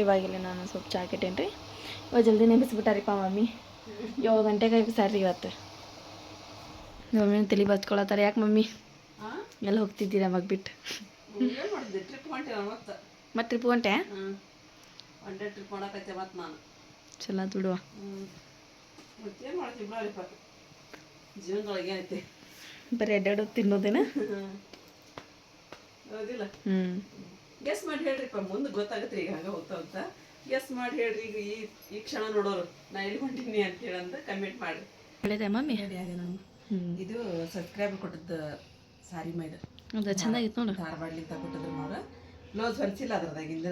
ಇವಾಗಿಲ್ಲ ನಾನು ಸ್ವಲ್ಪ ಚಾ ಕೆಟ್ಟೇನಿ ರೀ ಇವಾಗ ಜಲ್ದಿ ನೆನೆಸ್ಬಿಟ್ಟಾರಿಪ್ಪ ಮಮ್ಮಿ. ಏಳು ಗಂಟೆಗೆ ಸರಿ ಇವತ್ತು. ಮಮ್ಮಿ ತಲೆ ಬಚ್ಕೊಳತ್ತಾರ. ಯಾಕೆ ಮಮ್ಮಿ? ಎಲ್ಲ ಹೋಗ್ತಿದ್ದೀರಾ ಮಗ ಬಿಟ್ಟು. ಮತ್ತೆ. ಟ್ರಿಪ್ ಹೊಂಟೆ? ಚಲ ತುಡುವ ಬಿಡುವ. ಬರೀ ಅಡ್ಡಾಡೋದು ತಿನ್ನೋದೇನಾ? ಹ್ಞೂ ಗೆಸ್ ಮಾಡಿ ಹೇಳ್ರಿಪ್ಪ ಮುಂದೆ ಗೊತ್ತಾಗುತ್ತೆ ಈಗ ಹಾಗೆ ಹೋಗ್ತಾ ಹೋಗ್ತಾ. ಗೆಸ್ ಮಾಡಿ ಹೇಳ್ರಿ ಈಗ ಈ ಈ ಕ್ಷಣ ನೋಡೋರು ನಾ ಎಲ್ಲಿ ಹೊಂಟೀನಿ ಅಂತ ಹೇಳಂತ ಕಮೆಂಟ್ ಮಾಡ್ರಿ. ಹೇಳಿದೆ ಮಮ್ಮಿ? ಹೇಳಿ ಆಗಿದೆ ನಾನು. ಹ್ಞೂ ಇದು ಸಬ್ಸ್ಕ್ರೈಬರ್ ಕೊಟ್ಟದ್ದು ಸಾರಿ ಮೈದ. ಅದು ಚೆನ್ನಾಗಿತ್ತು ನೋಡು. ಧಾರವಾಡಲಿಂದ ಕೊಟ್ಟಿದ್ರು ಅವ್ರು ಬ್ಲೌಸ್ ಹೊಲಿಸಿಲ್ಲ ಅದ್ರದಾಗಿಂದ.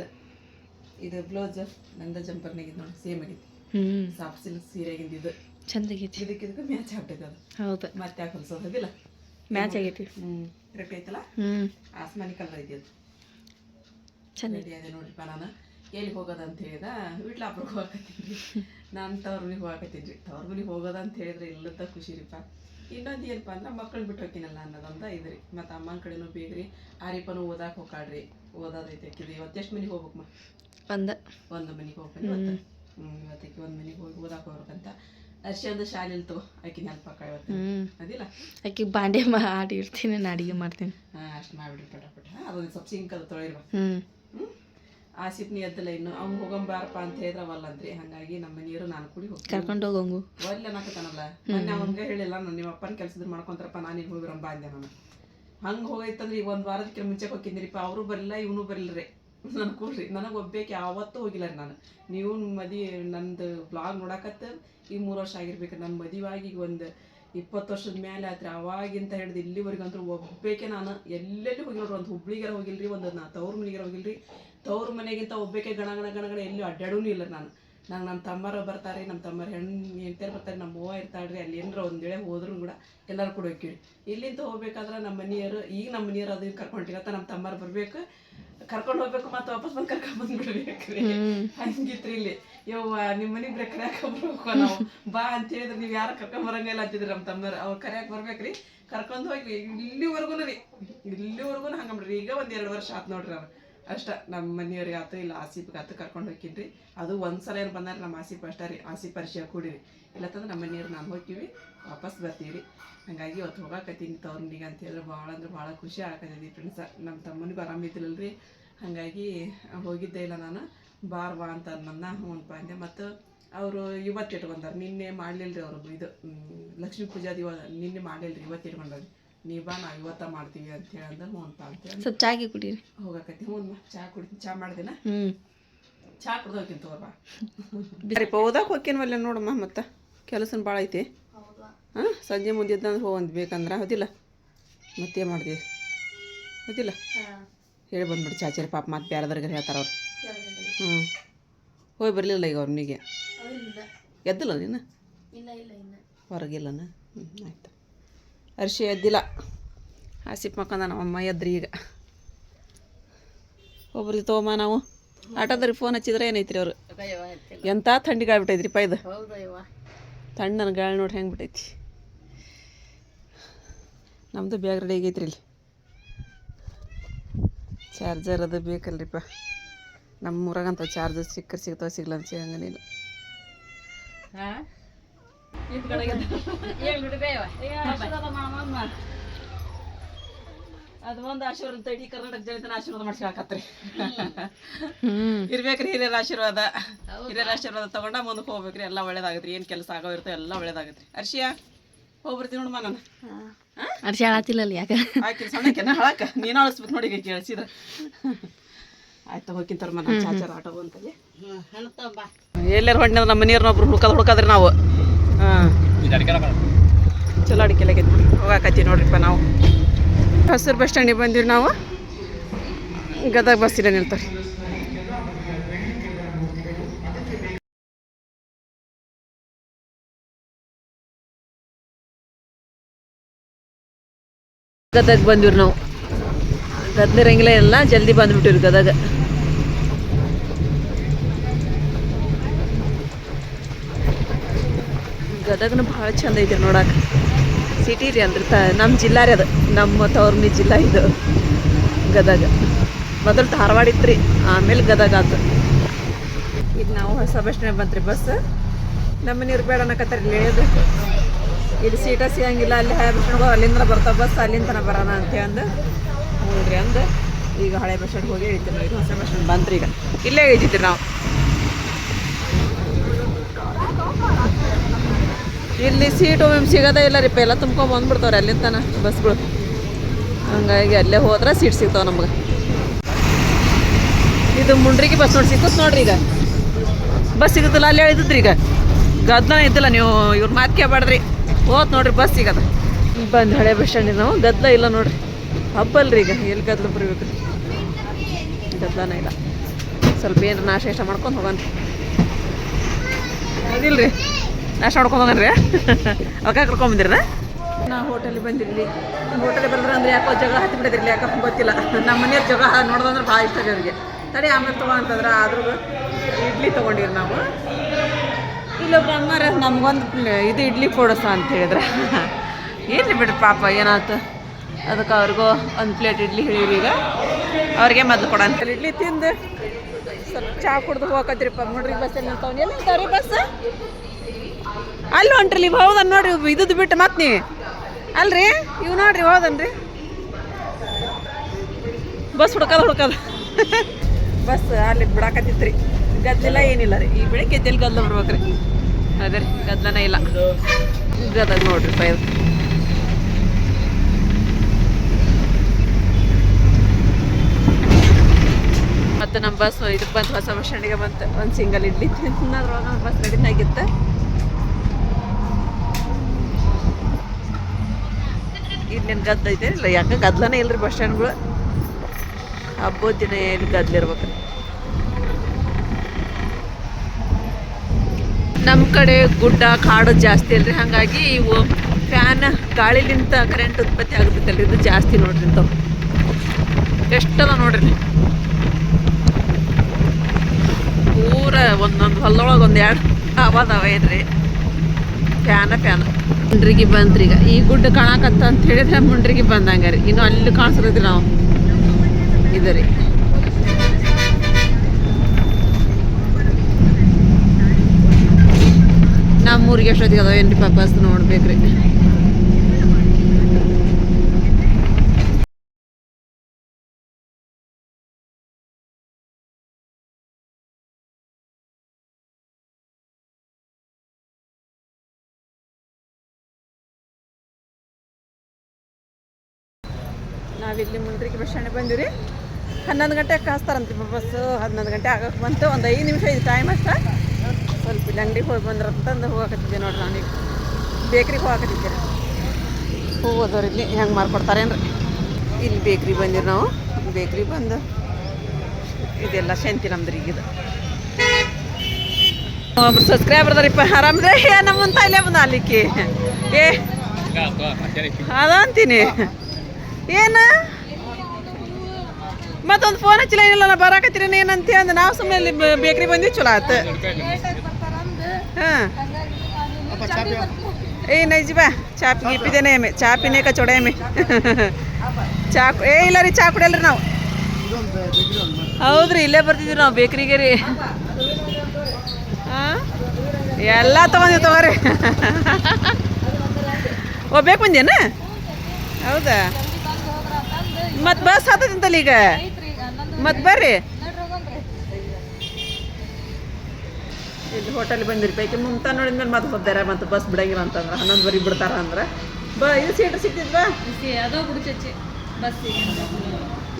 ಇದು ಬ್ಲೌಸ್ ನಂದ ಜಂಪರ್ನಾಗಿದ್ದು ನೋಡಿ ಸೇಮ್ ಆಗಿತ್ತು. ಹ್ಞೂ ಸಾಫ್ಟ್ ಸಿಲ್ಕ್ ಸೀರೆಗಿಂದ ಇದು. ಚಂದಾಗೈತಿ. ಇದಕ್ಕೆ ಇದಕ್ಕೆ ಮ್ಯಾಚ್ ಆಗ್ತೈತೆ ಅದು. ಹೌದು. ಮತ್ತೆ ಯಾಕೆ ಹೊಲ್ಸೋದು ಮ್ಯಾಚ್ ಆಗೈತಿ. ಹ್ಞೂ ಕರೆಕ್ಟ್ ಐತಲ್ಲ? ಹ್ಞೂ ಆಸ್ಮಾನಿ ಕಲರ್ ಐತಿ ಅದು. ರೆಡಿ ಅದೇ ನೋಡ್ರಿಪ್ಪ ನಾನು ಎಲ್ಲಿ ಹೋಗೋದಂತ ಅಂತ ಹೇಳಿದ ವಿಟ್ಲಾಪುರಕ್ಕೆ ಹೋಗಕತ್ತೀನಿ. ನಾನು ತವ್ರ ಮನೆಗೆ ಹೋಗಕತ್ತೀನಿ. ರೀ ತವ್ರ ಮನೆಗೆ ಹೋಗೋದ ಅಂತ ಹೇಳಿದ್ರೆ ಇಲ್ಲದ ಖುಷಿ ರೀಪ್ಪ ಇನ್ನೊಂದು ಏನಪ್ಪ ಅಂದ್ರೆ ಮಕ್ಕಳು ಬಿಟ್ಟು ಹೋಗಿನಲ್ಲ ಅನ್ನೋದಂತ ಇದ್ರಿ ಮತ್ತು ಅಮ್ಮನ ಕಡೆನೂ ಬೇಗ್ರಿ. ಆರಿಪನು ಓದಾಕ ಹೋಗಾಡ್ರಿ ಓದೋದೈತೆ ಆಕಿದು ಇವತ್ತು ಎಷ್ಟು ಮನೆಗೆ ಹೋಗ್ಬೇಕಮ್ಮ ಒಂದ. ಒಂದು ಮನೆಗೆ ಹೋಗ್ಬೇಕು ಇವತ್ತು. ಹ್ಞೂ ಇವತ್ತಕ್ಕೆ ಒಂದು ಮನೆಗೆ ಹೋಗಿ ಓದಾಕ ಹೋಗ್ಬೇಕಂತ. ಅರ್ಶಿಯಂದು ಶಾಲೆಲಿ ತಗೋ. ಆಕಿನ ಹೆಲ್ಪ್ ಹಾಕ ಇವತ್ತು ಹ್ಞೂ ಅದಿಲ್ಲ? ಆಕಿ ಬಾಂಡೆ ಮಾಡಿ ಇರ್ತೀನಿ ನಾನು ಅಡಿಗೆ ಮಾಡ್ತೀನಿ. ಹಾಂ ಅಷ್ಟು ಮಾಡಿಬಿಡ್ರಿ ಪಟ ಪಟ. ಅದೊಂದು ಸ್ವಲ್ಪ ಸಿಂಕಲ್ ಅದು ತೊಳಿರ್ಬೇಕು ಹ್ಞೂ ಹ್ಮ್? ಆಸಿಫ್ನಿ ಎದ್ದಲ್ಲ ಇನ್ನು. ಅವ್ನು ಹೋಗಂಬಾರಪ್ಪ ಅಂತ ಹೇಳಿದ್ರವಲ್ಲಂತ್ರಿ. ಹಾಗಾಗಿ ನಮ್ಮ ನೀರು ನಾನು ಕೂಡಿ ಹೋಗ್ತೀನಿ. ಕರ್ಕೊಂಡು ಹೋಗಂಗು. ಒಲ್ಲೆ ಅನ್ನಕತ್ತಾನಲ್ಲ? ಮೊನ್ನೆ ಅವನ್ಗೆ ಹೇಳಿಲ್ಲ ನಾನು ನಿಮ್ಮ ಅಪ್ಪನ ಕೆಲಸದ ಮಾಡ್ಕೊಂತಾರಪ್ಪ ನಾನು ಇಲ್ಲಿ ಹೋಗಿರಂಬ ಅಂದೆ ನಾನು. ಹಂಗೆ ಹೋಗೈತಂದ್ರೆ ಈಗ ಒಂದು ವಾರದಕ್ಕೆ ಮುಂಚೆ ಹೋಗಿದ್ದೀರಿಪ್ಪ ಅವರು ಬರಲಿಲ್ಲ ಇವನು ಬರಲ್ರಿ ನಾನು ಕೂಡ್ರಿ. ನನಗೆ ಒಬ್ಬೇಕೆ ಯಾವತ್ತೂ ಹೋಗಿಲ್ಲ ರೀ ನಾನು. ನೀವು ಮದಿ ನಂದು ಬ್ಲಾಗ್ ನೋಡಕತ್ತ ಈ ಮೂರು ವರ್ಷ ಆಗಿರ್ಬೇಕು. ನನ್ನ ಮದಿವಾಗಿ ಈಗ ಒಂದು ಇಪ್ಪತ್ತು ವರ್ಷದ ಮೇಲೆ ಆತ್ರಿ ಅವಾಗಿಂತ ಹಿಡ್ದು ಇಲ್ಲಿವರೆಗಂತೂ ಒಬ್ಬೇಕೆ ನಾನು ಎಲ್ಲೆಲ್ಲಿ ಹೋಗಿಲ್ರಿ, ಒಂದು ಹುಬ್ಳಿಗಾರ ಹೋಗಿಲ್ರಿ, ಒಂದು ನಾ ತವ್ರ ಮನೆಗಾರ ಹೋಗಿಲ್ರಿ. ತವ್ರ ಮನೆಗಿಂತ ಒಬ್ಬೇಕೆ ಗಣ ಗಣ ಗಣ ಗಣ ಎಲ್ಲೂ ಅಡ್ಡಾಡೂ ಇಲ್ಲ ನಾನು. ನಂಗೆ ನಮ್ಮ ತಮ್ಮರ ಬರ್ತಾರೆ ನಮ್ಮ ತಮ್ಮರ ಹೆಣ್ಣು ಹೆಂಡ್ತಿಯರು ಬರ್ತಾರೆ ನಮ್ಮ ಅವ್ವ ಇರ್ತಾಳ್ರಿ, ಅಲ್ಲಿ ಏನಾರ ಒಂದು ವೇಳೆ ಹೋದ್ರೂ ಕೂಡ ಎಲ್ಲರೂ ಕೂಡ ಹೋಗ್ತೀವಿ. ಇಲ್ಲಿಂದ ಹೋಗ್ಬೇಕಾದ್ರೆ ನಮ್ಮ ಮನೆಯವರು, ಈಗ ನಮ್ಮ ಮನೆಯವರು ಅದನ್ನು ಕರ್ಕೊಂಡಿರತ್ತ ನಮ್ಮ ತಮ್ಮರು ಬರ್ಬೇಕು ಕರ್ಕೊಂಡು ಹೋಗ್ಬೇಕು ಮತ್ತೆ ವಾಪಸ್ ಬಂದು ಕರ್ಕೊಂಡ್ ಬಂದ್ಬಿಡ್ಬೇಕ್ರಿ ಹಂಗಿತ್ರಿ ಇಲ್ಲಿ. ಯವ್ವ ನಿಮ್ ಮನೆಗೆ ಬರೀ ಕರ್ಯಾಕ ಬರ್ಬೇಕು ನಾವು ಬಾ ಅಂತ ಹೇಳಿದ್ರೆ ನೀವು ಯಾರ ಕರ್ಕೊಂಡ್ ಬರಂಗಿಲ್ಲ ಅಂತಿದ್ರಿ ನಮ್ಮ ತಮ್ಮರು ಅವ್ರು ಕರ್ಯಾಕ್ ಬರ್ಬೇಕ್ರಿ. ಕರ್ಕೊಂಡು ಹೋಗಿ ಇಲ್ಲಿವರೆಗೂ ರೀ. ಇಲ್ಲಿವರೆಗೂ ಹಂಗ ಮಾಡ್ರಿ. ಈಗ ಒಂದ್ ಎರಡು ವರ್ಷ ಆತ್ ನೋಡ್ರಿ ಅವ್ರು. ಅಷ್ಟ ನಮ್ಮ ಮನೆಯವ್ರಿಗೆ ಆತು ಇಲ್ಲ ಆಸಿಪ್ಗೆ ಆತು ಕರ್ಕೊಂಡು ಹೋಗಿನ್ರಿ ಅದು ಒಂದ್ಸಲ ಏನ್ ಬಂದಾರ ನಮ್ಮ ಆಸಿಪ್ ಅಷ್ಟ ರೀ. ಆಸಿಪ್ ಪರಿಚಯ ಕೂಡಿರಿ. ಇಲ್ಲತ್ತಂದ್ರೆ ನಮ್ಮ ಮನೆಯವ್ರು ನಾನು ಹೋಗ್ತೀವಿ ವಾಪಸ್ ಬರ್ತೀವಿ. ರೀ ಹಂಗಾಗಿ ಇವತ್ತು ಹೋಗಾಕತ್ತೀನಿ ತವ್ರನಿಗೆ ಅಂತ ಹೇಳಿ ಭಾಳ ಅಂದ್ರೆ ಭಾಳ ಖುಷಿ ಆಗತೈತಿ ಫ್ರೆಂಡ್ಸ ನಮ್ಮ ತಮ್ಮನಿಗೂ ರೀ ಹಾಗಾಗಿ ಹೋಗಿದ್ದೆ ಇಲ್ಲ ನಾನು. ಬಾರ್ ಬಾ ಅಂತ ನನ್ನ ಹ್ಞೂ ಅಂದೆ. ಮತ್ತು ಅವರು ಇವತ್ತು ಇಟ್ಕೊಂಡಾರ. ನಿನ್ನೆ ಮಾಡಲಿಲ್ಲ ರೀ ಅವರು ಇದು ಲಕ್ಷ್ಮೀ ಪೂಜಾದ ಇವ ನಿನ್ನೆ ಮಾಡಲಿಲ್ಲ ರೀ ಇವತ್ತು ಇಟ್ಕೊಂಡಾರೆ. ನೀ ಬಾ ನಾವು ಇವತ್ತ ಮಾಡ್ತೀವಿ ಅಂತ ಹೇಳಂದ್ರೆ ಹ್ಞೂನ್ಪ ಅಂತೇಳಿ ಸ್ವಲ್ಪ ಚಾಗಿ ಕುಡೀರಿ. ಹೋಗಕತ್ತಿ. ಹ್ಞೂ ಚಾ ಕುಡಿ ಚಾ ಮಾಡ್ದಿನ? ಹ್ಞೂ ಚಾ ಕುಡ್ದು ಹೋಗ್ತೀನಿ ತಗೋರ್ಬಾ ಸರಿಪ್ಪ ಹೋದಾಗ ಹೋಗ್ಕೇನವಲ್ಲ ನೋಡಮ್ಮ ಮತ್ತೆ? ಕೆಲಸನ ಭಾಳ ಐತಿ. ಹಾಂ ಸಂಜೆ ಮುಂದೆ ಇದ್ದಂದ್ರೆ ಹೋಗಂದು ಬೇಕಂದ್ರೆ ಹೋದಿಲ್ಲ. ಮತ್ತೆ ಮಾಡಿದೆ? ಹೌದಿಲ್ಲ? ಹೇಳಿ ಬಂದ್ಬಿಡಿ ಚಾಚಾರಿ ಪಾಪ ಮತ್ತೆ ಬೇರೆದವ್ರಿಗೆ ಹೇಳ್ತಾರೆ ಅವ್ರು. ಹ್ಞೂ ಹೋಗಿ ಬರಲಿಲ್ಲ ಈಗ ಅವ್ರನಿಗೆ ಎದ್ದಿಲ್ಲ ನೀನು? ಇಲ್ಲ ಇಲ್ಲ ಇಲ್ಲ. ಹೊರಗಿಲ್ಲನ? ಹ್ಞೂ ಆಯ್ತು. ಅರ್ಶಿ ಎದ್ದಿಲ್ಲ. ಆಸಿಪ್ ಮಕ್ಕಂದ ನಮ್ಮಮ್ಮ ಎದ್ರಿ ಈಗ. ಒಬ್ರಿಗೆ ತೋಮ ನಾವು. ಆಟೋದ್ರಿಗೆ ಫೋನ್ ಹಚ್ಚಿದ್ರೆ ಏನೈತ್ರಿ ಅವರು? ಎಂಥ ಥಂಡಿ ಪೈದು ಬಿಟ್ಟೈತ್ರಿಪ್ಪ ಇದು? ತಣ್ಣನ ಗಾಳಿ ನೋಡಿ ಹೆಂಗೆ ಬಿಟ್ಟೈತಿ. ನಮ್ಮದು ಬ್ಯಾಗ್ ರೆಡಿ ಆಗೈತ್ರಿ ಇಲ್ಲಿ. ಚಾರ್ಜರ್ ಅದು ಬೇಕಲ್ರಿಪ್ಪ ನಮ್ಮ ಊರಾಗಂತ ಚಾರ್ಜರ್ ಸಿಕ್ಕರ್ ಸಿಗ್ತಾವ ಸಿಗ್ಲ ಅಂತ ಹಂಗನೇನು ಅದು ಒಂದು ಆಶೀರ್ವಾದ ತಡಿ ಕರ್ನಾಟಕ ಜನತನ ಆಶೀರ್ವಾದ ಮಾಡ್ಸ್ಕೊಳಕತ್ರಿ. ಇರ್ಬೇಕ್ರಿ ಹಿರಿಯರ ಆಶೀರ್ವಾದ. ಹಿರಿಯರ ಆಶೀರ್ವಾದ ತಗೊಂಡ ಮುಂದಕ್ಕೆ ಹೋಗ್ಬೇಕ್ರಿ ಎಲ್ಲ ಒಳ್ಳೇದಾಗತ್ರಿ. ಏನು ಕೆಲಸ ಆಗೋ ಇರ್ತವೆ ಎಲ್ಲ ಒಳ್ಳೇದಾಗತ್ರಿ. ಅರ್ಶಿಯಾ ಹೋಗ್ಬರ್ತೀನಿ ನೋಡಮ್ಮ ನಾನು. ಅರ್ಶಿ ಆಳತಿಲ್ಲಲ್ಲ ಯಾಕೆ? ಆಯ್ತು ಸಣ್ಣಕ್ಕೆ ಹಾಳಾಕ? ನೀನು ಅಳಿಸ್ಬೇಕು ನೋಡಿ ಕೇಳಿಸಿದ್ರ. ಆಯ್ತು ಹೋಗಿಂತಾರ ಮನ ಚಾಚಾರ ಆಟೋ ಅಂತಲ್ಲಿ ಎಲ್ಲಾರು ಹೊಂಡ ನಮ್ಮ ಮನೆಯವ್ರನ್ನೊಬ್ರು ಹುಡ್ಕದ್ ಹುಡ್ಕದ್ರಿ ನಾವು. ಹಾಂ. ಚಲೋ ಅಡಿಕೆ ಹೋಗಾಕತ್ತೀವಿ ನೋಡ್ರಿಪ್ಪ ನಾವು. ಹಸಿರು ಬಸ್ ಸ್ಟ್ಯಾಂಡಿಗೆ ಬಂದಿವಿ ನಾವು. ಗದಗ ಬಸ್ ಇಲ್ಲ ನಿಲ್ತಾರೆ ಗದಗ ಬಂದಿವ್ರಿ ನಾವು. ಗದ್ದಿರಂಗಿಲ್ಲ ಎಲ್ಲ ಜಲ್ದಿ ಬಂದ್ಬಿಟ್ಟಿವ್ರಿ ಗದಗ. ಗದಗನ ಭಾಳ ಚಂದ ಐತಿ ನೋಡಾಕ. ಸಿಟಿ ರೀ ಅಂದ್ರೆ ತ ನಮ್ಮ ಜಿಲ್ಲಾ ರೀ ಅದು. ನಮ್ಮ ತೌರ್ಮಿ ಜಿಲ್ಲಾ ಇದು. ಗದಗ. ಮೊದಲು ಧಾರವಾಡ ಇತ್ತು ಆಮೇಲೆ ಗದಗ ಆತು. ಈಗ ನಾವು ಹೊಸ ಬಸ್ ಸ್ಟ್ಯಾಂಡ್ ಬಂತ್ರಿ, ಬಸ್. ನಮ್ಮ ನೀರು ಬೇಡ ಅನ್ನಕತ್ತಾರ, ಇಲ್ಲಿ ಇಳಿಯೋದು ಇಲ್ಲಿ ಸೀಟ ಸಿಗಂಗಿಲ್ಲ, ಅಲ್ಲಿ ಹಳೆ ಬಸ್ ಸ್ಟ್ಯಾಂಡ್ ಅಲ್ಲಿಂದ ಬರ್ತಾವೆ, ಬಸ್ ಅಲ್ಲಿಂದ ಬರೋಣ ಅಂತ ಅಂದು. ಹ್ಞೂ ಅಂದು. ಈಗ ಹಳೆ ಬಸ್ ಸ್ಟ್ಯಾಂಡ್ ಹೋಗಿ ಇಳಿತೀವಿ ನಾವು ಈಗ ಹೊಸ ಬಸ್ ಸ್ಟ್ಯಾಂಡ್ ಬಂತ್ರಿ ಈಗ. ಇಲ್ಲೇ ಇಳಿತಿದ್ವಿ ನಾವು. ಇಲ್ಲಿ ಸೀಟು ಸಿಗೋದೇ ಇಲ್ಲ ರೀ ಎಲ್ಲ ತುಂಬ್ಕೊಂಡ್ ಬಂದ್ಬಿಡ್ತಾವ್ರೆ ಅಲ್ಲಿಂದ ಬಸ್ಗಳು. ಹಂಗಾಗಿ ಅಲ್ಲೇ ಹೋದ್ರೆ ಸೀಟ್ ಸಿಗ್ತಾವೆ ನಮ್ಗೆ. ಇದು ಮುಂಡ್ರಿಗೆ ಬಸ್ ನೋಡಿ, ಸಿಕ್ಕತ್ ನೋಡ್ರಿ ಈಗ. ಬಸ್ ಸಿಗುತ್ತಲ್ಲ ಅಲ್ಲೇ ಹೇಳಿದ್ರಿ ಈಗ. ಗದ್ದಲ ಇದ್ದಿಲ್ಲ ನೀವು, ಇವ್ರ ಮಾತು ಕೇಳಬಾರ್ದ್ರಿ ಹೋತ್ ನೋಡ್ರಿ ಬಸ್ ಸಿಗದ ಬಂದು ಹಳೆ ಬಸ್ ಸ್ಟ್ಯಾಂಡಿಗೆ ನಾವು ಗದ್ದಲ ಇಲ್ಲ ನೋಡ್ರಿ. ಹಬ್ಬಲ್ರಿ ಈಗ, ಎಲ್ಲಿ ಗದ್ದಲ ಬರ್ಬೇಕು ಗದ್ದಲನೇ ಇಲ್ಲ. ಸ್ವಲ್ಪ ಏನು ನಾಶ ಇಷ್ಟ ಮಾಡ್ಕೊಂಡು ಹೋಗೋಣ ಅದಿಲ್ರಿ. ನಾಷ್ಟ ಮಾಡ್ಕೊಂಡ್ರಿ ಅಕ್ಕ ಕರ್ಕೊಂಬಂದಿರ ನಾ ಹೋಟೆಲಿಗೆ ಬಂದಿರಲಿ. ಹೋಟೆಲ್ ಬಂದ್ರೆ ಅಂದ್ರೆ ಯಾಕೋ ಜಗಳ ಹತ್ತಿ ಬಿಡದಿರಲಿ, ಯಾಕೋ ಗೊತ್ತಿಲ್ಲ. ನಮ್ಮ ಮನೆಯವ್ರ ಜಗಳ ನೋಡೋದಂದ್ರೆ ಭಾಳ ಇಷ್ಟ ಅವ್ರಿಗೆ ತಡಿ ಆಮೇಲೆ ತಗೋ ಅಂತಂದ್ರೆ ಆದ್ರೂ ಇಡ್ಲಿ ತೊಗೊಂಡಿರಿ ನಾವು. ಇಲ್ಲೊಬ್ರು ಅಮ್ಮಾರ, ನಮ್ಗೊಂದು ಇದು ಇಡ್ಲಿ ಕೊಡಸ ಅಂತ ಹೇಳಿದ್ರೆ. ಏನ್ರಿ ಬಿಡ್ರಿ ಪಾಪ ಏನಾಯ್ತು ಅದಕ್ಕೆ ಅವ್ರಿಗೂ ಒಂದು ಪ್ಲೇಟ್ ಇಡ್ಲಿ ಹೇಳಿರಿ ಈಗ. ಅವ್ರಿಗೆ ಮೊದಲು ಕೊಡ ಅಂತ ಇಡ್ಲಿ ತಿಂದು ಸ್ವಲ್ಪ ಚಹಾ ಕುಡ್ದು ಹೋಗಕತ್ರಿಪ್ಪ. ನೋಡ್ರಿ ಬಸ್ಸಲ್ಲಿ ನಿಂತಾವ್ ಎಲ್ಲಿ ಬಸ್ ಅಲ್ಲಿ ಹೊಂಟ್ರಿ ಇವ್ ಹೌದನ್ ನೋಡ್ರಿ ಇದು ಬಿಟ್ಟು ಮತ್ತೆ ನೀ ಅಲ್ರಿ? ಇವು ನೋಡ್ರಿ ಹೌದನ್ರಿ ಬಸ್ ಹುಡ್ಕದ ಹುಡ್ಕದ. ಬಸ್ ಅಲ್ಲಿ ಬಿಡಾಕತ್ತಿತ್ರಿ. ಗದ್ದಲ ಏನಿಲ್ಲ ರೀ. ಈ ಬೆಳಿಗ್ಗೆ ಎದ್ದಲ್ಲಿ ಗದ್ದಲ ಬರ್ಬೇಕ್ರಿ. ಅದೇ ರೀ, ಗದ್ದಲನೇ ಇಲ್ಲ. ಗದಗ ನೋಡ್ರಿ ಪೈ ಮತ್ತು ನಮ್ಮ ಬಸ್ ಇದಕ್ಕೆ ಬಂತು ಹೊಸ ಬಸ್ ಸ್ಟ್ಯಾಂಡಿಗೆ ಬಂತು. ಒಂದು ಸಿಂಗಲ್ ಇಡ್ಲಿ. ತಿನ್ನೋದ್ರೊಳಗೆ ಬಸ್ ರೆಡಿನಾಗಿತ್ತು ಇಲ್ಲೇನು ಗದ್ದ ಐತೆ ಇಲ್ಲ, ಯಾಕೆ ಗದ್ದಲನೇ ಇಲ್ರಿ ಬಸ್ ಸ್ಟ್ಯಾಂಡ್ಗಳು ಹಬ್ಬದ ದಿನ ಏನು ಗದ್ದಲಿರ್ಬೇಕು ನಮ್ಮ ಕಡೆ ಗುಡ್ಡ ಕಾಡು ಜಾಸ್ತಿ ಅಲ್ರಿ, ಹಾಗಾಗಿ ಇವು ಫ್ಯಾನ್ ಗಾಳಿಲಿಂತ ಕರೆಂಟ್ ಉತ್ಪತ್ತಿ ಆಗುತ್ತಲ್ರಿ, ಇದು ಜಾಸ್ತಿ ನೋಡ್ರಿ ಇಂಥವು ಎಷ್ಟದ ನೋಡ್ರಿ ಪೂರ ಒಂದೊಂದು ಹೊಲದೊಳಗೆ ಒಂದು ಎರಡು ಅವಾದವ ಏನ್ರಿ? ಫ್ಯಾನ ಫ್ಯಾನ ಮುಂಡ್ರಿಗೆ ಬಂತ್ರಿ ಈಗ. ಈ ಗುಡ್ಡ ಕಾಣಕತ್ತ ಅಂತ ಹೇಳಿದ್ರೆ ಮುಂಡ್ರಿಗೆ ಬಂದಂಗ ರೀ. ಇನ್ನು ಅಲ್ಲಿ ಕಾಣಿಸ್ರಿ ನಾವು. ಇದು ರೀ. ನಮ್ಮೂರಿಗೆ ಎಷ್ಟೊತ್ತಿಗೆ ಅದಾವ ಏನ್ರಿ ಬಸ್ ನೋಡ್ಬೇಕ್ರಿ. ನಾವಿಲ್ಲಿ ಮುಂಡ್ರಿಗೆ ಬಸ್ ಸ್ಟ್ಯಾಂಡ್ ಬಂದಿವಿ ಹನ್ನೊಂದು ಗಂಟೆಗೆ ಕಾಸ್ತಾರಂತ್ರಿ ಬಸ್ಸು. ಹನ್ನೊಂದು ಗಂಟೆ ಆಗಕ್ಕೆ ಬಂತು. ಒಂದು ಐದು ನಿಮಿಷ ಇದು ಟೈಮ್ ಅಷ್ಟ. ಸ್ವಲ್ಪ ಇಲ್ಲಿ ಅಂಗಡಿಗೆ ಹೋಗಿ ಬಂದ್ರಂತಂದು ಹೋಗಕತ್ತಿದ್ದೆ ನೋಡ್ರಿ ನಾನೀಗ ಬೇಕ್ರಿಗೆ ಹೋಗಕತ್ತಿದ್ದೆ. ಹೋಗೋದವ್ರು ಇಲ್ಲಿ. ಹೆಂಗೆ ಮಾಡ್ಕೊಡ್ತಾರೇನ್ರಿ ಇಲ್ಲಿ ಬೇಕ್ರಿ ಬಂದಿರಿ ನಾವು. ಬೇಕ್ರಿ ಬಂದು ಇದೆಲ್ಲ ಶಾಂತಿ ನಮ್ದು ರೀ ಇದು. ಒಬ್ರು ಸಬ್ಸ್ಕ್ರೈಬರ್ ಅದಾರಿಪ್ಪ ಆರಾಮದೇ ಏ ನಮ್ಮ ಇಲ್ಲೇ ಬಂದ ಅಲ್ಲಿಕ್ಕೆ. ಏ ಅದ ಅಂತೀನಿ ಏನ? ಮತ್ತೊಂದು ಫೋನ್ ಹಚ್ಚಿಲ್ಲ ಏನಿಲ್ಲ ನಾ ಬರಾಕತ್ತಿರ ಏನಂತ ಅಂದ್ರೆ ನಾವು ಸುಮ್ಮನೆ ಇಲ್ಲಿ ಬೇಕ್ರಿ ಬಂದ್ವಿ, ಚಲೋ ಆತು. ಹಾಂ. ಏ, ನೈಜಿ ಬಾ, ಚಾಪಿ ಗೀಪಿದೇನೆ ಎಮ್ಮೆ ಕಚೋಡೆ ಎಮ್ಮೆ. ಚಾ ಏ, ಇಲ್ಲ ರೀ ಚಾ ಕುಡಿಯಲ್ರಿ ನಾವು. ಹೌದ್ರಿ, ಇಲ್ಲೇ ಬರ್ತಿದ್ವಿ ನಾವು, ಬೇಕ್ರಿಗೆ ರೀ. ಹಾಂ? ಎಲ್ಲ ತೊಗೊಂಡಿವಿ ತಗೋರಿ. ಒಬ್ಬೇಕು ಬಂದೇನ ಹೌದಾ? ಮತ್ತೆ ಬಸ್ ಹತ್ತದಿಂತಲ್ಲ ಈಗ? ಮತ್ ಬರ್ರಿ. ಇಲ್ಲಿ ಹೋಟೆಲ್ ಬಂದಿರಿ ಪೈಕಿ ನೋಡಿದ ಮೇಲೆ ಮತ್ತೆ ಹೋದಾರ ಮತ್ತೆ ಬಸ್ ಬಿಡಂಗಿಲ್ಲ ಅಂತಂದ್ರೆ ಹನ್ನೊಂದು ಬರಿ ಬಿಡ್ತಾರ ಅಂದ್ರೆ. ಬಾ ಇದು ಸೀಟ್ ಸಿಕ್ತಿದ್ವಾ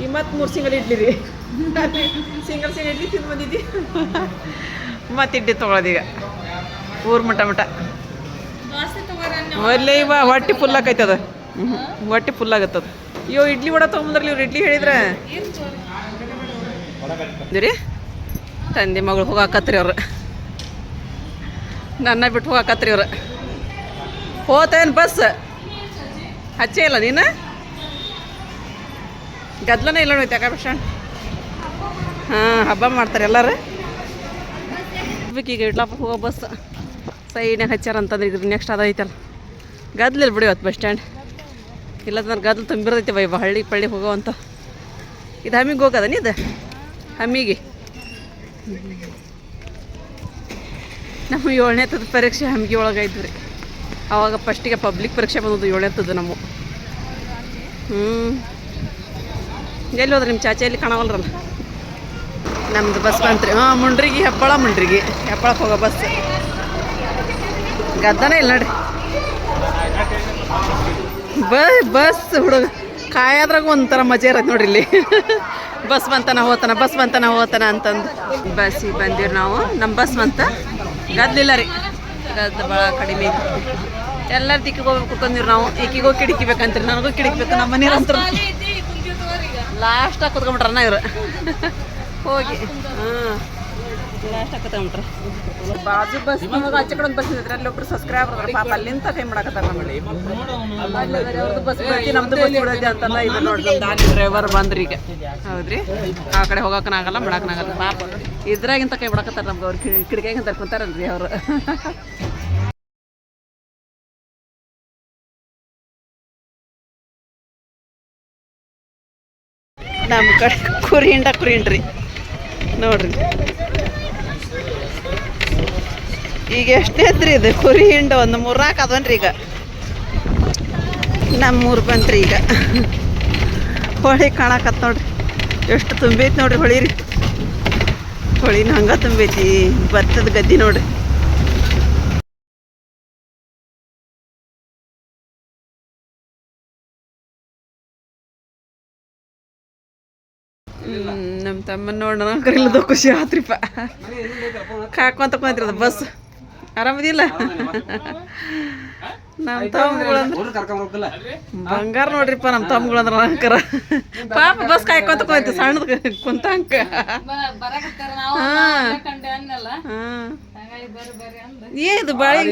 ಈ ಮತ್ ಮೂರು ಸಿಂಗಲ್ ಇಡ್ಲಿ ರೀ ಸಿಂಗಲ್ ಸಿಂಗಲ್ ಇಡ್ಲಿ ತಿಂದು ಬಂದಿದ್ದಿ. ಮತ್ತೆ ಇಡ್ಲಿ ತೊಗೊಳೋದೀಗ ಊರು ಮಟ ಮಟ ಒಳ್ಳೆ ಇವ ಹೊಟ್ಟೆ ಫುಲ್ ಆಕೈತದ ಹ್ಞೂ ಹೊಟ್ಟೆ ಫುಲ್ ಆಗತ್ತದ ಅಯ್ಯೋ, ಇಡ್ಲಿ ವಡ ತೊಗೊಂಬಂದ್ರಲ್ಲ ಇವ್ರು ಇಡ್ಲಿ ಹೇಳಿದ್ರೆ. ರೀ ತಂದೆ ಮಗಳು ಹೋಗಾಕತ್ರಿ ಅವ್ರು. ನನ್ನ ಬಿಟ್ಟು ಹೋಗಾಕತ್ರಿ ಅವ್ರು ಹೋತೇನು ಬಸ್? ಹಚ್ಚೇ ಇಲ್ಲ ನೀನು? ಗದ್ಲನೇ ಇಲ್ಲ ನೋಡಿ ಯಾಕೆ ಬಸ್ ಹಾಂ, ಹಬ್ಬ ಮಾಡ್ತಾರೆ ಎಲ್ಲರೂ. ಈಗ ಇಡ್ಲಪ್ಪ ಹೋಗೋ ಬಸ್. ಸೈಡ್ನಾಗ ಹಚ್ಚಾರ ಅಂತಂದ್ರೆ ಈಗ ನೆಕ್ಸ್ಟ್ ಅದೈತಲ್ಲ ಗದ್ಲಿಲ್ಲ ಬಿಡಿ ಇವತ್ತು ಬಸ್ ಸ್ಟ್ಯಾಂಡ್ ಇಲ್ಲಂದ್ರೆ ಗದ್ಲು ತುಂಬಿರ್ತೈತಿ ಬೈ, ಹಳ್ಳಿ ಪಳ್ಳಿ ಹೋಗೋವಂತ ಇದು ಹಮ್ಮಿಗೆ ಹೋಗದ ಇದು? ಹಮ್ಮಿಗೆ? ನಮ್ಮ ಏಳನೇ ತದ ಪರೀಕ್ಷೆ ಹಮ್ಮಿಗೆ ಒಳಗೆ ಇದ್ವಿ ರೀ ಆವಾಗ ಫಸ್ಟಿಗೆ ಪಬ್ಲಿಕ್ ಪರೀಕ್ಷೆ ಬಂದದ್ದು ಏಳನೇ ತದ ನಮ್ಮ ಹ್ಞೂ ಎಲ್ಲಿ ಹೋದ್ರೆ ನಿಮ್ಮ ಚಾಚೆ? ಎಲ್ಲಿ ಕಾಣವಲ್ರಲ್ಲ? ನಮ್ಮದು ಬಸ್ ಬಂತ್ರಿ. ಹಾಂ, ಮುಂಡ್ರಿಗೆ ಹೆಪ್ಪಳ ಮುಂಡ್ರಿಗೆ. ಹೆಪ್ಪಳಕ್ಕೆ ಹೋಗೋ ಬಸ್. ಗದ್ದನೇ ಇಲ್ಲ ನೋಡ್ರಿ. ಬ ಬಸ್, ಹುಡುಗ. ಕಾಯೋದ್ರಾಗ ಒಂಥರ ಮಜಾ ಇರತ್ತೆ ನೋಡ್ರಿ ಇಲ್ಲಿ. ಬಸ್ ಬಂತನ ಹೋತನ ಬಸ್ ಬಂತನ ಹೋತನ ಅಂತಂದು. ಬಸ್ಸಿಗೆ ಬಂದಿವ್ರಿ ನಾವು. ನಮ್ಮ ಬಸ್ ಬಂತ ಗದ್ಲಿಲ್ಲ ರೀ ಗದ್ದ ಭಾಳ ಕಡಿಮೆ ಎಲ್ಲರ ದಿಕ್ಕಿಗೆ ಹೋಗ್ಬೇಕು ಕುತ್ಕೊಂಡಿವ್ರಿ ನಾವು. ಈಕಿಗೋ ಕಿಡಿಕಿಬೇಕಂತೀರಿ ನನಗೂ ಕಿಡಿಕಬೇಕು ನಮ್ಮ ಮನೆಯವ್ರ ಅಂತ ಲಾಸ್ಟಾಗಿ ಕುತ್ಕೊಂಬಿಟ್ರನ ಇವ್ರು. ಹೋಗಿ. ಹಾಂ ಬಾಜು ಬಸ್ ನಮಗೆ ಆಚೆ ಕಡೆ ಒಂದು ಬಸ್ ಇದೆ ಅಲ್ಲಿ ಒಬ್ರು ಸಬ್ಸ್ಕ್ರೈಬರ್ ಅದಾರ ಪಾಪ ಅಲ್ಲಿಂದ ಕೈ ಮಾಡಕತ್ತಾರ ನಮ್ಮಲ್ಲಿ ಅದಾರ, ಅವ್ರದ್ದು ಬಸ್ ಬಿಡ್ತಿ ನಮ್ದು ಬಸ್ ಬಿಡೋದಿ ಅಂತಲ್ಲ ಇದು ನೋಡಿ ದಾನಿ ಡ್ರೈವರ್ ಬಂದ್ರಿ ಈಗ. ಹೌದ್ರಿ? ಆ ಕಡೆ ಹೋಗಕ್ಕನಾಗಲ್ಲ ಬಿಡಕ್ಕನಾಗಲ್ಲ ಪಾಪ ಇದ್ರಾಗಿಂತ ಕೈ ಬಿಡಕತ್ತಾರ ನಮ್ಗೆ ಅವ್ರು. ಕಿಡಿಕಾಗಿಂತ ಕುಂತಾರಲ್ರಿ ಅವರು. ನಮ್ಮ ಕಡೆ ಕುರಿ ಹಿಂಡ ಕುರಿ ಹಿಂಡ್ರಿ ನೋಡ್ರಿ. ಈಗ ಎಷ್ಟೇತ್ರಿ ಇದು? ಕುರಿ ಹಿಂಡ ಒಂದು ಮೂರ್ನಾಲ್ಕು ಅದನ್ರಿ ಈಗ. ನಮ್ಮೂರು ಬಂತ್ರಿ ಈಗ. ಹೋಳಿ ಕಾಣಕತ್ ನೋಡ್ರಿ. ಎಷ್ಟು ತುಂಬೈತಿ ನೋಡ್ರಿ ಹೊಳಿ ರೀ ಹೊಳಿನ ಹಂಗ ತುಂಬೈತಿ. ಭತ್ತದ ಗದ್ದಿ ನೋಡ್ರಿ. ನಮ್ಮ ತಮ್ಮನ ನೋಡೋಣ ಕರಿಲ್ಲದ ಖುಷಿ ಆತ್ರಿಪ್ಪ. ಕಾಕೊಂತ ಕುಂತಿರೋದು ಬಸ್. ಆರಾಮದಿಲ್ಲ ನಮ್ಮ ತಮ್ಮಗಳು ಬಂಗಾರ ನೋಡ್ರಿಪ್ಪ ನಮ್ಮ ತಮ್ಮಗಳು ಅಂದ್ರೆ ಅಂಕರ ಪಾಪ ಬಸ್ ಕಾಯ್ಕೊಂತ ಕುಂತ ಸಣ್ಣದ ಕುಂತಂಕ. ಏದು ಬಾಳೆ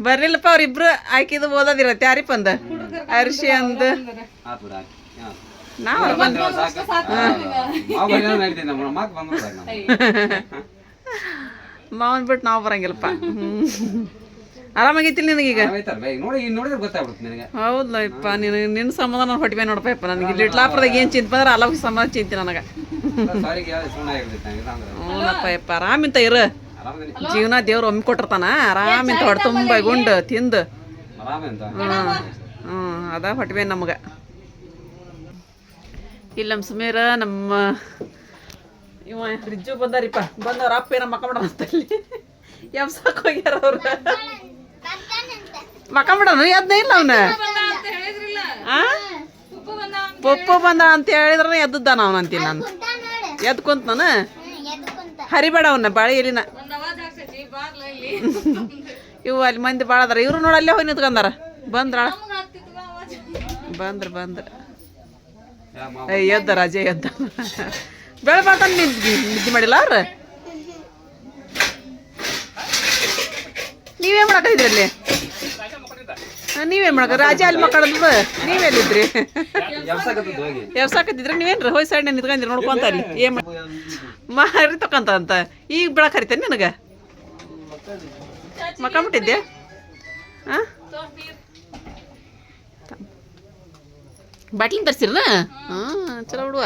ಬರ್ಲಿಲ್ಲಪ್ಪ ಅವ್ರಿಬ್ರು ಆಯ್ಕಿದು ಓದೋದಿರತ್ತೆ ಯಾರಿಪ್ಪ ಅಂದ. ಅರ್ಶಿ ಅಂದ. ನಾವು. ಮಾವನ್ ಬಿಟ್ಟು ನಾವು ಬರಂಗಿಲ್ಲಪ್ಪ. ಹ್ಮ್. ಆರಾಮಾಗೈತಿಲ್ಲ ನಿನಗೀಗ? ಹೌದಲ್ಲ ಇಪ್ಪ ನಿನಗೆ. ನಿನ್ನ ಸಮಾಧಾನ ಸಂಬಂಧ ನಾನು ನೋಡಪ್ಪ ಇಪ್ಪ ನನಗೆ. ಲಿಟ್ಲಾಪುರದಾಗ ಏನು ಚಿಂತೆ ಬಂದ್ರೆ ಅಲ್ಲ ಸಮಾಧಾನ ಚಿಂತೆ ನನಗೆ. ಇಪ್ಪ ಹ್ಞೂನಪ್ಪ ಯಪ್ಪ ಆರಾಮಿಂತ ಇರು. ಜೀವನ ದೇವ್ರು ಒಮ್ಮೆ ಕೊಟ್ಟಿರ್ತಾನ. ಆರಾಮಿಂತ ಹೊಟ್ಟೆ ತುಂಬ ಗುಂಡು ತಿಂದು. ಹ್ಞೂ ಹ್ಞೂ ಅದ ಹೊಟ್ಟಿವೆ ನಮ್ಗೆ. ಇಲ್ಲ ನಮ್ಮ ಸುಮೇರ, ನಮ್ಮ ಇವ ರಿಜ್ಜು ಬಂದಾರಿಪ್ಪ. ಬಂದವ್ರ ಅಪ್ಪ ಏನೋ ಮಕ್ಕಂಬಿಡ ಅಂತಲ್ಲಿ ಎಬ್ಸಕ್ ಹೋಗ್ಯಾರ ಅವ್ರ. ಮಕ್ಕ ಮಾಡೋಣ ಎದ್ದ ಇಲ್ಲ ಅವನ? ಪಪ್ಪು ಬಂದ ಅಂತ ಹೇಳಿದ್ರೆ ಎದ್ದದ್ದಾನ ಅಂತೀನಿ ನಾನು ಎದ್ದು ಕುಂತ ನಾನು ಹರಿಬೇಡ ಅವನ್ನ ಬಾಳಿ ಎಲಿನ. ಇವು ಅಲ್ಲಿ ಮಂದಿ ಭಾಳ ಅದಾರ ಇವ್ರು ನೋಡಲ್ಲೇ ಹೋಗಿ ನಿಂತ್ಕೊಂಡಾರ. ಬಂದ್ರ ಬಂದ್ರ ಬಂದ್ರ. ಎದ್ದ ರಾಜ ಎದ್ದ. ಬೆಳಬಾರ್ದ ನಿದ್ದೆ ನಿದ್ದೆ ಮಾಡಿಲ್ಲ ಅವ್ರ? ನೀವೇನ್ ಮಾಡಕ್ಕಿದ್ರಿ ಅಲ್ಲಿ? ಹಾ, ನೀವೇನ್ ಮಾಡಕ ರಾಜ ಅಲ್ಲಿ ಮಕ್ಕಳದ್ದು ನೀವೆಲ್ಲಿದ್ರಿ ಎಬ್ಸಾಕತ್ತದ ಹೋಗಿ ಎವ್ಸಾಕತ್ತಿದ್ರೆ ನೀವೇನ್ರಿ ಹೋಯ್ ಸೈಡ್ ನಿಂತ್ಕೊಂಡಿರಿ ನೋಡ್ಕೊಂತ ಅಲ್ಲಿ. ಏನ್ ಮಾರಿ ತಕೊಂತ ಅಂತ. ಈಗ ಬೆಳಕ್ ಹರಿತೇನೆ ನಿನಗೆ? ಮಕ್ಕಂಬಿಟ್ಟಿದ್ದೆ ಹಾಂ ಬಾಟ್ಲಿನ ತರ್ಸಿರ ಹಾಂ ಚಲೋ ಬಿಡುವ.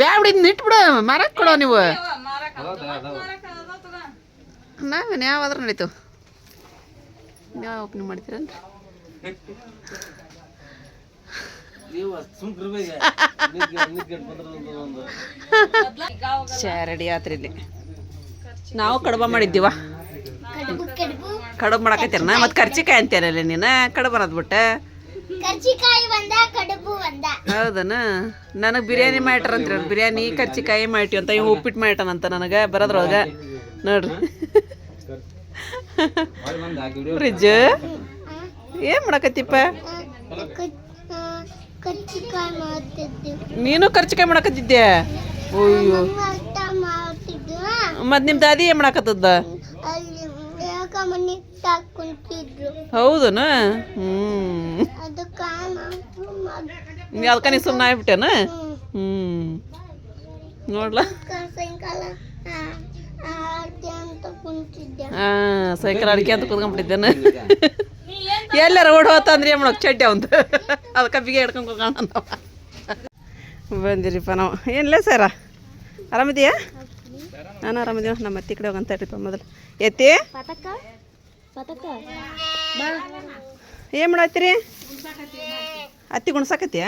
ಬ್ಯಾ ಬಿಡಿ ಇಟ್ಟು ಬಿಡು ಮಾರಕ್ ಕೊಡೋ ನೀವು. ನಾವೇನು ಯಾವಾದ್ರ ನಡೀತು. ಯಾವ ಓಪನಿಂಗ್ ಮಾಡ್ತೀರನ್ರಿ ಚಾ ರೆಡಿ ಆತ್ರಿ ಇಲ್ಲಿ. ನಾವು ಕಡಬ ಮಾಡಿದ್ದೀವ. ಕಡಬ ಮಾಡಾಕತ್ತೀರ ಮತ್ತೆ ಖರ್ಚಿಕಾಯಿ ಅಂತೇನಲ್ಲ ನೀನು? ಕಡಬ ಅನ್ನೋದ್ಬಿಟ್ಟು ಕರ್ಜಿಕಾಯಿ ಒಂದ ಕಡುಬು ಒಂದ ಹೌದನ? ನನಗೆ ಬಿರಿಯಾನಿ ಮಾಡ್ಯಾರಂತ್ರಿ ಅವ್ರು ಬಿರಿಯಾನಿ ಕರ್ಚಿಕಾಯಿ ಮಾಡ್ತೀವಿ ಅಂತ. ಇವ್ ಉಪ್ಪಿಟ್ಟು ಮಾಡ್ಯಾನಂತ ನನಗೆ. ಬರೋದ್ರೊಳಗ. ನೋಡ್ರಿ. ಫ್ರಿಜ್ ಏನ್ ಮಾಡಕತ್ತಿಪ್ಪ? ನೀನು ಕರ್ಚಿಕಾಯಿ ಮಾಡಕತ್ತಿದ್ದೆ ಅಯ್ಯೋ. ಮತ್ ನಿಮ್ ದಾದಿ ಏನ್ ಮಾಡಕತ್ತದ ಅಲ್ಲಿ ಯಾಕ ಮನೆ ತಾಕ್ ಕುಂತಿದ್ರು ಹೌದನ ಹ್ಞೂ ಅದಕ್ಕ ನೀ ಸುಮ್ಮನೆ ಆಗ್ಬಿಟ್ಟೇನ? ಹ್ಞೂ ನೋಡ್ಲಾ. ಸಾಯಂಕಾಲ ಅಂತ ಕುಂತಿದ್ದೆ. ಹಾಂ ಸಾಯಂಕಾಲ ಅಡಿಕೆ ಅಂತ ಕುತ್ಕೊಂಡ್ಬಿಟ್ಟಿದ್ದೇನೆ. ಎಲ್ಲಾರ ಓಡ್ ಹೋತಂದ್ರೆ ಏನು ಮಾಡೋಕೆ ಚಡ್ಡಿ ಅವಂದು? ಅದಕ್ಕೆ ಬಿಗೆ ಹಿಡ್ಕೊಂಡು ಹೋಗೋಣ ನಾವು ಬಂದಿರಿಪ್ಪ ನಾವು. ಏನಿಲ್ಲ ಸರ? ಆರಾಮಿದೆಯಾ? ನಾನು ಆರಾಮಿದೀವ ನಮ್ಮ ಅತ್ತಿ ಕಡೆ ಹೋಗಂತ ಹೇಳ್ರಿಪ್ಪ ಮೊದಲು. ಎತ್ತಿ ಏನು ಮಾಡತ್ತೀರಿ? ಅತ್ತಿ ಗುಣಸಾಕತ್ತೀಯ?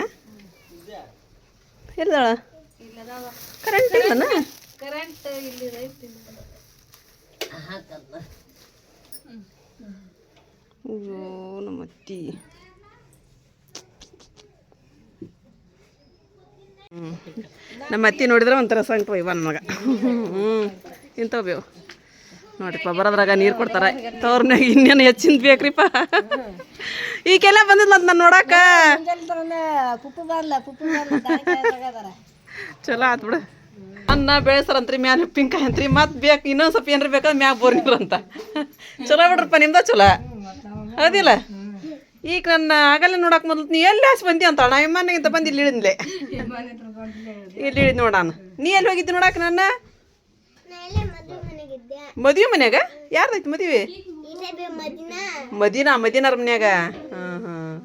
ಎಲ್ಲದಾಳ ಕರೆಂಟ್ ಇಲ್ಲನ? ಅಯ್ಯೋ ನಮ್ಮ ಅತ್ತಿ. ಹ್ಮ್. ನಮ್ಮ ಅತ್ತಿ ನೋಡಿದ್ರೆ ಒಂಥರ ಸಂಕಟ ಇವ ನನ್ನ ಮಗ ಹ್ಞೂ ಇಂಥವ್ಬೇವು ನೋಡ್ರಿಪ್ಪ, ಬರೋದ್ರಾಗ ನೀರು ಕೊಡ್ತಾರೆ. ತವ್ರನ್ಯಾಗ ಇನ್ನೇನು ಹೆಚ್ಚಿಂದ ಬೇಕ್ರಿಪ್ಪ. ಈಗೆಲ್ಲ ಬಂದಿಲ್ಲ ಅಂತ ನಾನು ನೋಡಾಕ. ಚಲೋ ಆತ್ ಬಿಡು. ಅನ್ನ ಬೆಳೆಸ್ರಂತ್ರಿ, ಮ್ಯಾಲ ಉಪ್ಪಿನಕಾಯಿ ಅಂತ್ರಿ ಮತ್ತೆ ಬೇಕು ಇನ್ನೊಂದು ಸ್ವಲ್ಪ ಏನ್ರಿ ಬೇಕಾದ್ರೆ ಮ್ಯಾಗ ಬೋರ್ ಅಂತ. ಚಲೋ ಬಿಡ್ರಪ್ಪ, ನಿಮ್ದ ಚಲೋ? ಅದಿಲ್ಲ ಈಗ ನನ್ನ ಆಗಲ್ಲ ನೋಡಕ್ ಮೊದಲು ನೀ ಎಲ್ಲಿ ಹಾಸಿ ಬಂದಿ ಅಂತ ನಾ ವಿಮಾನಗಿಂತ ಬಂದು ಇಲ್ಲಿ ಇಳಿದ್ಲೆ. ಇಲ್ಲಿ ಇಳಿದ್ ನೋಡಾನ ನೀ ಎಲ್ಲಿ ಹೋಗಿದ್ದಿ ನೋಡಾಕ ನನ್ನ? ಮದುವೆ ಮನ್ಯಾಗ? ಯಾರ್ದೈತಿ ಮದುವೆ? ಮದಿನ ಮದಿನಾ ಮದಿನಾರ ಮನ್ಯಾಗ? ಹಾಂ ಹಾಂ.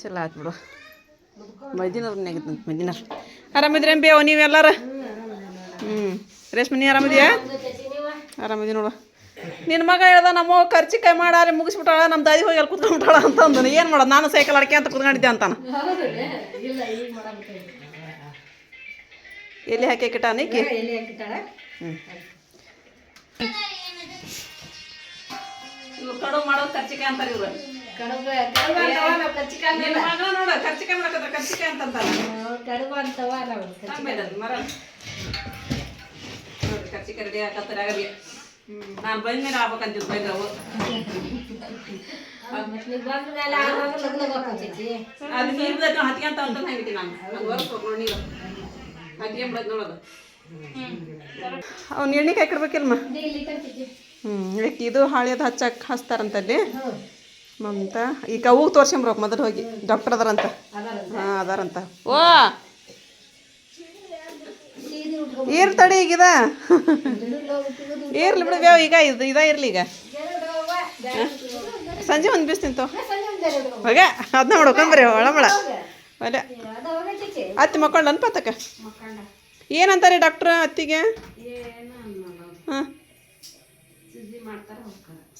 ಚಲೋ ಆಯ್ತು ಬಿಡು. ಮದಿನಾರ ಮನ್ಯಾಗ ಮದಿನಾರ ಅವ ಬೇವ ನೀವೆಲ್ಲಾರ ಹ್ಞೂ ರೇಷ್ಮೆ ನೀ ಆರಾಮಿದ್ಯಾ? ಆರಾಮಿದಿ ನೋಡು. ನಿನ್ನ ಮಗ ಹೇಳ್ದ ನಮ್ಮ ಖರ್ಚಿಕಾಯಿ ಮಾಡಾರೆ ಮುಗಿಸ್ಬಿಟ್ಟಾಳ ನಮ್ಮ ದಾದಿ ಹೋಗಿ ಅಲ್ಲಿ ಕುತ್ಕೊಂಡ್ಬಿಟ್ಟಾಳ ಅಂತ ಅಂದನು ಏನು ಮಾಡೋದು? ನಾನು ಸೈಕಲ್ ಅಡ್ಕೆ ಅಂತ ಕುತ್ಕೊಂಡಿದ್ದೆ ಅಂತಾನ. ಎಲ್ಲಿ ಹಾಕಿ ಕಿಟ್ಟಾನಿಕ್ಕಿ ಹ್ಞೂ ಕಡುಬು ಮಾಡೋದು ಕರ್ಚಿಕಾಯಿ ಅಂತಾರೆ ಇವ್ರು. ನಿನ್ನ ಮಗ ನೋಡು ಕರ್ಚಿಕಾಯಿ ಮಾಡಕತ್ರ ಕರ್ಚಿಕಾಯಿ ಅಂತಂತಾರ. ಆಮೇಲೆ ಅದು ಮರ. ನೋಡ್ರಿ ಕರ್ಚಿಕಾಯಿ ರೆಡಿ ಹಾಕತ್ತಾರೆ ಆಗಲಿ. ನಾನು ಅದು ನೀರು ಹತ್ಕೊಂತ ಅಂತ ನಾನು. ನೋಡಿ ನೀರು ಹತ್ಕೊಂಬಿಡೋದು ನೋಡೋದು ಅವ್ನು ಎಣ್ಣೆ ಕಡ್ಬೇಕಿಲ್ಮ ಹ್ಞೂ ಇದು ಹಾಳೆದು ಹಚ್ಚಕ್ಕೆ ಹಚ್ತಾರಂತಲ್ಲಿ? ಮಮತ ಈಗ ಅವು ತೋರ್ಸ್ಕೊಂಬ್ರಕ್ ಮೊದಲು ಹೋಗಿ. ಡಾಕ್ಟರ್ ಅದಾರಂತ. ಹಾಂ, ಅದಾರಂತ. ಓ! ಏರ್ ತಡಿ ಈಗ ಇದ. ಏರ್ಲಿ ಬಿಡು ಈಗ ಇದು, ಇದ ಇರ್ಲಿ ಈಗ? ಸಂಜೆ ಒಂದು ಬೀಸ್ ತಿಂತು. ಹೋಗ ಅದನ್ನ ಮಾಡ್ಕೊಂಬ್ರಿ ಒಳಮಳ ಒಲೆ ಅತ್ತಿ ಮಕ್ಕಳು ಅನ್ಪತ್ತಕ್ಕ ಏನಂತಾರೆ ಡಾಕ್ಟ್ರ್ ಅತ್ತಿಗೆ? ಹಾಂ.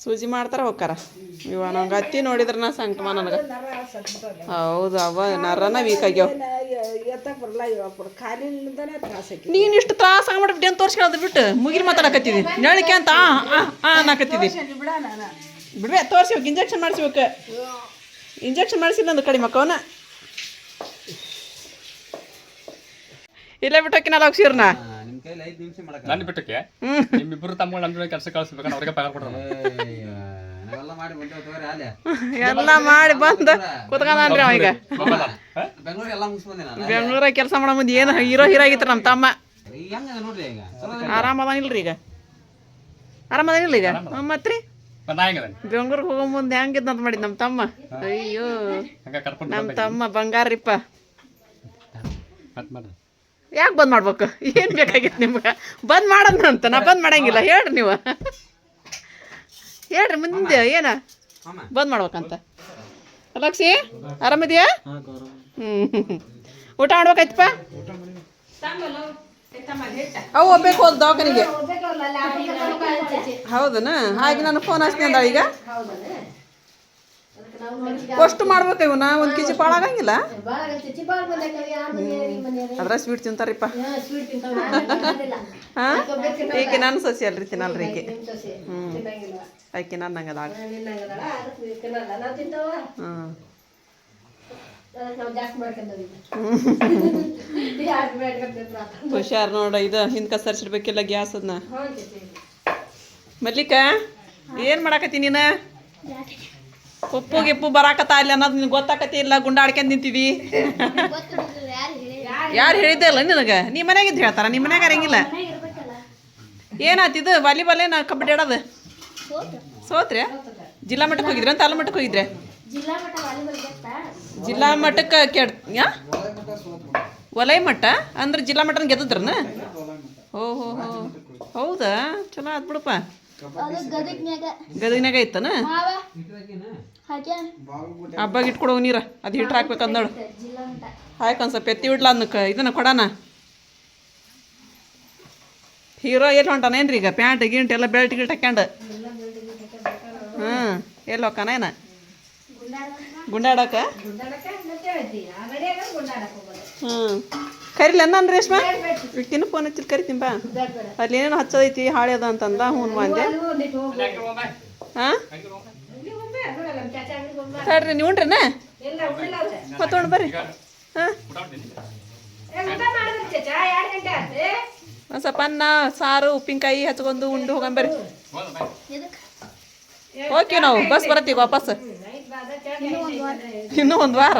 ಸೂಜಿ ಮಾಡ್ತಾರ ಹೋಗ್ತಾರ. ಇವ ನಂಗೆ ಅತ್ತಿ ನೋಡಿದ್ರೆ ನಾ ಸಂಕಟಮ ನನಗೆ ಹೌದು ಅವ ನರನ ವೀಕ್ ಆಗ್ಯಾವ. ನೀನು ಇಷ್ಟು ತ್ರಾಸ ಆಗ್ಬಿಟ್ಟು ಏನು ತೋರ್ಸ್ಕೊಳ್ಳೋದು ಬಿಟ್ಟು? ಮುಗಿಲ್ ಮಾತಾಡಕತ್ತಿದ್ದಿ ನಳಿಕೆ ಅಂತ ಆ ಆ, ಆ ಅನ್ನಕತ್ತಿದ್ದಿ ಬಿಡ್ವೆ ತೋರ್ಸಿಬೇಕು ಇಂಜೆಕ್ಷನ್ ಮಾಡಿಸ್ಬೇಕು ಇಂಜೆಕ್ಷನ್ ಮಾಡಿಸಿಲ್ಲ ಅಂದು ಕಡಿಮೆ ಮಕ್ಕವನ್ನ ಇಲ್ಲೇ ಹೋಗ್ಸಿರ್ನ ಐದು ನಿಮಿಷ ಮಾಡಕ್ಕೆ ನನ್ನ ಬಿಟ್ಟಕ್ಕೆ ಹ್ಞೂ ನಿಮ್ಮಿಬ್ಬರು ತಮ್ಮಗಳು ನಮ್ಮ ಕೆಲಸ ಕಳಿಸ್ಬೇಕು ಅವ್ರಿಗೆ ಪಗಾರ ಕೊಡೋದು ಎಲ್ಲ ಮಾಡಿ ಬಂದು ಕುತ್ಕೊಂಡ್ರಿ ಅವ ಈಗ. ಬೆಂಗಳೂರಾಗ ಕೆಲಸ ಮಾಡೋ ಮುಂದೆ ಏನು ಹೀರೋ ಹೀರೋ ಆಗಿತ್ತು ನಮ್ಮ ತಮ್ಮ ಆರಾಮ ನೋಡ್ರಿ ಈಗ? ಆರಾಮ ಆರಾಮದಾನಿಲ್ರಿ ಈಗ. ಆರಾಮದಾನಿಲ್ಲ ಈಗ? ಹ್ಮ್, ಮತ್ರಿ? ಬೆಂಗ್ಳೂರ್ಗೆ ಹೋಗೋ ಮುಂದೆ ಹೆಂಗಿದ್ನಂತ ಮಾಡಿದ್ ನಮ್ಮ ತಮ್ಮ. ಅಯ್ಯೋ. ಹಂಗ ಕರ್ಕೊಂಡು ನಮ್ಮ ತಮ್ಮ ಬಂಗಾರಿಪ್ಪ. ಯಾಕೆ ಬಂದ್ ಮಾಡ್ಬೇಕು? ಏನು ಬೇಕಾಗಿತ್ತು ನಿಮ್ಗೆ? ಬಂದ್ ಮಾಡಂತ ನಾ ಬಂದ್ ಮಾಡಂಗಿಲ್ಲ ಹೇಳ್ರಿ ನೀವು. ಹೇಳ್ರಿ ಮುಂದೆ ಏನ? ಬಂದ್ ಮಾಡ್ಬೇಕಂತ. ಲಕ್ಷಿ ಆರಾಮಿದ್ಯಾ? ಹ್ಞೂ ಊಟ ಮಾಡ್ಬೇಕಾಯ್ತಪ್ಪ? ಅವು ಒಬ್ಬೇಕು ಹೋದ್ ದವಾಖಾನಿಗೆ. ಹೌದನ? ಹಾಗೆ ನಾನು ಫೋನ್ ಹಚ್ತೀನಿ ಅಂದ ಈಗ ಅಷ್ಟು ಮಾಡ್ಬೇಕು ಇವನ್ನ ಒಂದು ಕೆ ಜಿ ಪಾಳಾಗಂಗಿಲ್ಲ? ಅದ್ರ ಸ್ವೀಟ್ ತಿಂತಾರಿಪ್ಪ. ಹಾಂ ಈಕೆ ನಾನು ಸಸಿ ಅಲ್ರಿ ತಿನ್ನಲ್ರಿ ಈಕೆ ಹ್ಞೂ ಆಯ್ಕೆ ನಾನು ನಂಗೆ ಅದಾಳ. ಹ್ಞೂ ಹುಷಾರ್ ನೋಡ ಇದು ಹಿಂದ್ಕ ಸರ್ಸಿಡ್ಬೇಕಿಲ್ಲ ಗ್ಯಾಸ್ ಅದನ್ನ ಮಲ್ಲಿಕ ಏನು ಮಾಡಾಕತ್ತಿ ನೀನು? ಉಪ್ಪು ಗಿಪ್ಪು ಬರಾಕತ್ತ ಇಲ್ಲ ಅನ್ನೋದು ನಿನ್ಗೆ ಗೊತ್ತಾಕತಿ ಇಲ್ಲ? ಗುಂಡಾಡ್ಕೊಂಡ್ ನಿಂತೀವಿ. ಯಾರು ಹೇಳಿದ್ದೆ ಅಲ್ಲ ನಿನಗೆ? ನೀ ಮನ್ಯಾಗಿದ್ದು ಹೇಳ್ತಾರ? ನಿಮ್ಮ ಮನ್ಯಾಗ ಅರಂಗಿಲ್ಲ ಏನಾತಿದು ವಾಲಿಬಾಲ್ ಏನ ಕಬಡ್ಡಿ ಆಡೋದು? ಸೋತ್ರೆ ಜಿಲ್ಲಾ ಮಟ್ಟಕ್ಕೆ ಹೋಗಿದ್ರೆ ತಾಲೂ ಮಟ್ಟಕ್ಕೆ ಹೋಗಿದ್ರೆ? ಜಿಲ್ಲಾ ಮಟ್ಟಕ್ಕೆ ಕೆಡ್ ವಲಯ ಮಟ್ಟ? ಅಂದ್ರೆ ಜಿಲ್ಲಾ ಮಟ್ಟನ ಗೆದ್ದದ್ರನ? ಓ ಹೋ ಹೋ. ಹೌದಾ? ಚಲೋ ಆತ್ ಬಿಡಪ್ಪ. ಗದಗಿನಾಗ ಹಾಕ್ಯಾನ ಹಬ್ಬಾಗ ಇಟ್ಕೊಡೋ ನೀರ. ಅದು ಹಿಟ್ರು ಹಾಕ್ಬೇಕಂದ್ ನೋಡು. ಹಾಕ್ ಒಂದು ಸ್ವಲ್ಪ ಎತ್ತಿ ಬಿಡ್ಲ ಅದನ್ನ ಇದನ್ನ ಕೊಡಣ ಹೀರೋ ಎಲ್ಲಿ ಹೊಂಟಾನೇನ್ರಿ ಈಗ? ಪ್ಯಾಂಟ್ ಗಿಂಟ್ ಎಲ್ಲ ಬೆಲ್ಟ್ ಗಿಲ್ಟ್ ಹಾಕ್ಯಂಡು? ಹ್ಞೂ ಎಲ್ಲಿ ಹೋಗ್ಕಾನೇನ ಗುಂಡಾಡಕ? ಹ್ಞೂ ಕರಿಲ ನಾನು ರೇಷ್ಮಾ? ತಿನ್ನ ಫೋನ್ ಹಚ್ಚಿ ಕರಿತೀನಿ ಬಾ. ಅಲ್ಲಿ ಏನೇನು ಹಚ್ಚೋದೈತಿ ಹಾಳೆ ಅದ ಅಂತಂದ ಹ್ಞೂ ಅಂದೆ ಹಾಂ? ತಡ್ರಿ ನೀವು ಉಂಡ್ರೇನ? ಹೊತ್ತೊಂಡು ಬರ್ರಿ. ಹಾಂ? ಒಂದು ಸ್ವಲ್ಪ ಅನ್ನ ಸಾರು ಉಪ್ಪಿನಕಾಯಿ ಹಚ್ಕೊಂಡು ಉಂಡು ಹೋಗಂಬರ್ರಿ ಓಕೆ ನಾವು ಬಸ್ ಬರತ್ತೀವಿ ವಾಪಸ್. ಇನ್ನೂ ಒಂದು ವಾರ.